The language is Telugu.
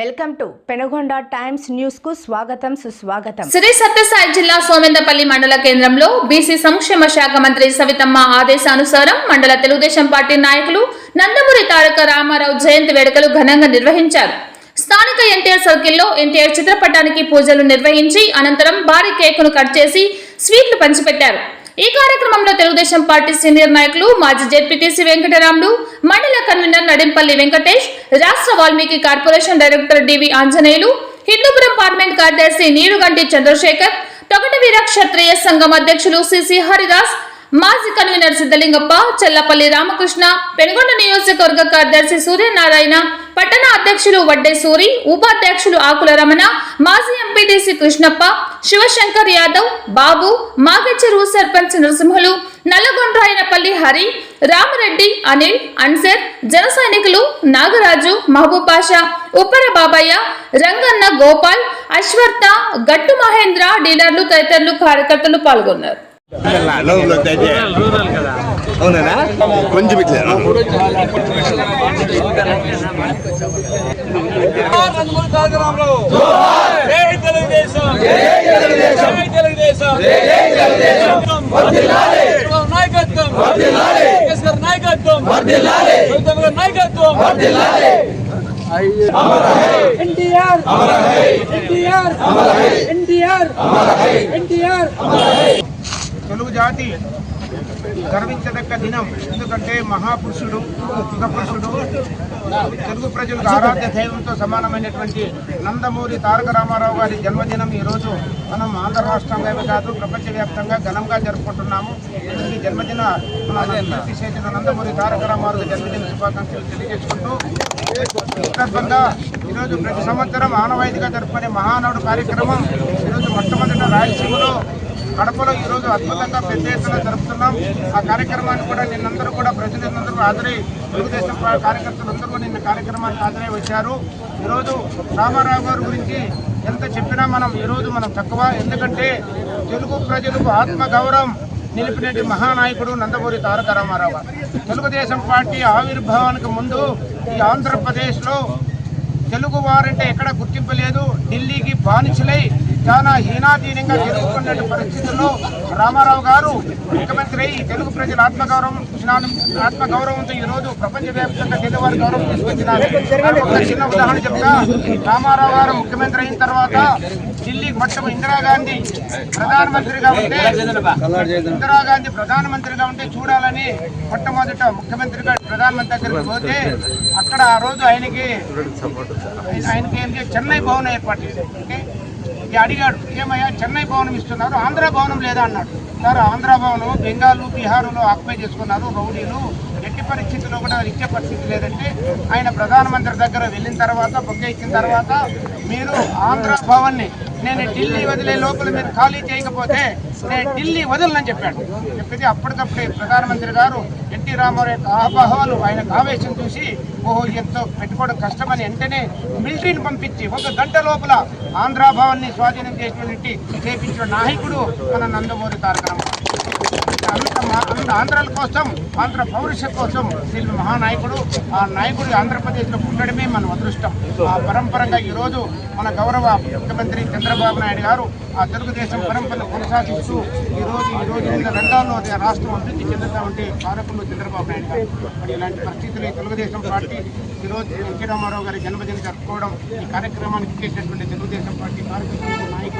వెల్కమ్ టు పెనగొండ టైమ్స్ న్యూస్కు స్వాగతం సుస్వాగతం. శ్రీ సత్యసాయి జిల్లా సోమెందపల్లి మండల కేంద్రంలో బీసీ సంక్షేమ శాఖ మంత్రి సవితమ్మ ఆదేశానుసారం మండల తెలుగుదేశం పార్టీ నాయకులు నందమూరి తారక రామారావు జయంతి వేడుకలు ఘనంగా నిర్వహించారు. స్థానిక ఎన్టీఆర్ సర్కిల్లో ఎన్టీఆర్ చిత్రపటానికి పూజలు నిర్వహించి అనంతరం భారీ కేకును కట్ చేసి స్వీట్లు పంచిపెట్టారు. ఈ కార్యక్రమంలో తెలుగుదేశం పార్టీ సీనియర్ నాయకులు మాజీ జెడ్పీటీసీ వెంకటరాములు మండల కన్వీనర్ నడింపల్లి వెంకటేష్ రాష్ట్ర Valmiki corporation director DV Anjaneyulu Hindupuram parliament కార్యదర్శి నీరుగంటి చంద్రశేఖర్ తొగటి వీర క్షత్రియ సంఘం అధ్యక్షులు సిసి హరిదాస్ మాజీ కన్వీనర్ సిద్ధలింగప్ప చెల్లపల్లి రామకృష్ణ పెనుగొండ నియోజకవర్గ కార్యదర్శి సూర్యనారాయణ పట్టణ అధ్యక్షులు వడ్డే సూరి ఉపాధ్యక్షులు ఆకుల రమణ మాజీ ఎంపీటీసీ కృష్ణప్ప శివశంకర్ యాదవ్ బాబు మాగచెరువు సర్పంచ్ నరసింహులు నల్లగొండ్రాయనపల్లి హరి రామరెడ్డి అనిల్ అన్సర్ జన సైనికులు నాగరాజు మహబూబ్ బాషా ఉప్పర బాబయ్య రంగన్న గోపాల్ అశ్వర్త గట్టు మహేంద్ర డీలర్లు తదితరులు కార్యకర్తలు పాల్గొన్నారు. అవునా? కొంచెం ఇట్లా నందమూరి తారక రామారావు జై తెలుగుదేశం జై తెలుగుదేశం జై తెలుగుదేశం నాయకత్వం. నాయకత్వం. నాయకత్వం ఎన్టీఆర్. ఎన్టీఆర్. ఎన్టీఆర్. ఎన్టీఆర్. తెలుగు జాతి గర్వించదగ్గ దినం. ఎందుకంటే మహాపురుషుడు పురుషుడు తెలుగు ప్రజలకు ఆరాధ్య దైవంతో సమానమైనటువంటి నందమూరి తారక రామారావు గారి జన్మదినం ఈరోజు మనం ఆంధ్ర రాష్ట్రంలోనే కాదు ప్రపంచవ్యాప్తంగా ఘనంగా జరుపుకుంటున్నాము. ఈ జన్మదిన చేసిన నందమూరి తారక రామారావు జన్మదిన శుభాకాంక్షలు తెలియజేసుకుంటూ సందర్భంగా ఈరోజు ప్రతి సంవత్సరం ఆనవాయితీగా జరుపుకునే మహానాడు కార్యక్రమం ఈరోజు మొట్టమొదట రాయలసీమలో కడపలో ఈ రోజు అద్భుతంగా పెద్ద ఎత్తున జరుపుతున్నాం. ఆ కార్యక్రమాన్ని కూడా నిన్నందరూ కూడా ప్రజలందరూ హాజరై తెలుగుదేశం పా- కార్యకర్తలందరూ నిన్న కార్యక్రమానికి హాజరై వచ్చారు. ఈరోజు రామారావు గారి గురించి ఎంత చెప్పినా మనం ఈరోజు మనం తక్కువ. ఎందుకంటే తెలుగు ప్రజలకు ఆత్మ గౌరవం నిలిపినటువంటి మహానాయకుడు నందమూరి తారక రామారావు తెలుగుదేశం పార్టీ ఆవిర్భావానికి ముందు ఈ ఆంధ్రప్రదేశ్లో తెలుగు వారంటే ఎక్కడ గుర్తింపు లేదు. ఢిల్లీకి బానిసలై చాలా హీనాధీనంగా జరుగుతున్న పరిస్థితుల్లో రామారావు గారు ముఖ్యమంత్రి అయి తెలుగు ప్రజల ఆత్మగౌరవం ఆత్మగౌరవంతో ఈ రోజు ప్రపంచవ్యాప్తంగా తెలుగు వారి గౌరవం తీసుకొచ్చినారు. ఒక చిన్న ఉదాహరణ చెప్తా. రామారావు గారు ముఖ్యమంత్రి అయిన తర్వాత ఢిల్లీకి మొత్తం ఇందిరాగాంధీ ప్రధానమంత్రిగా ఉంటే ఇందిరాగాంధీ ప్రధానమంత్రిగా ఉంటే చూడాలని మొట్టమొదట ముఖ్యమంత్రిగా ప్రధానమంత్రి దగ్గరికి పోతే అక్కడ ఆ రోజు ఆయనకి ఆయనకి ఏంటి చెన్నై భవనం ఏర్పాటు చేశారు. ఓకే? ఇది అడిగాడు ఏమయ్యా చెన్నై భవనం ఇస్తున్నారు ఆంధ్ర భవనం లేదా? అన్నాడు. సార్ ఆంధ్ర భవనం బెంగాలు బీహారులో ఆక్యుపై చేసుకున్నారు రౌడీలు ఎట్టి పరిస్థితుల్లో కూడా ఇచ్చే పరిస్థితి లేదంటే ఆయన ప్రధానమంత్రి దగ్గర వెళ్ళిన తర్వాత బొక్క ఇచ్చిన తర్వాత మీరు ఆంధ్ర భవన్ని నేను ఢిల్లీ వదిలే లోపల మీరు ఖాళీ చేయకపోతే నేను ఢిల్లీ వదలనని చెప్పాడు. చెప్పేది అప్పటికప్పుడే ప్రధానమంత్రి గారు ఎన్టీ రామారావు యొక్క ఆబహాలు ఆయన ఆవేశం చూసి ఓహో ఎంతో పెట్టుకోవడం కష్టమని వెంటనే మిలిటరీని పంపించి ఒక గంట లోపల ఆంధ్రాభావాన్ని స్వాధీనం చేసినటువంటి చేపించిన నాయకుడు మన నందమూరి తారక రామారావు ఆంధ్రాల కోసం ఆంధ్ర పౌరుష కోసం వీళ్ళు మహానాయకుడు ఆ నాయకుడు ఆంధ్రప్రదేశ్లో ఉండడమే మన అదృష్టం. ఆ పరంపరంగా ఈరోజు మన గౌరవ ముఖ్యమంత్రి చంద్రబాబు నాయుడు గారు ఆ తెలుగుదేశం పరంపరను కొనసాగిస్తూ ఈరోజు ఈ రోజు రంగాల్లో రాష్ట్రం అభివృద్ధి చెందుతా ఉంటే కారకులు చంద్రబాబు నాయుడు గారు. మరి ఇలాంటి పరిస్థితులు తెలుగుదేశం పార్టీ ఈరోజు ఎన్టీ రామారావు గారి జన్మదిన జరుపుకోవడం ఈ కార్యక్రమానికి చేసినటువంటి తెలుగుదేశం పార్టీ కార్యకర్తలు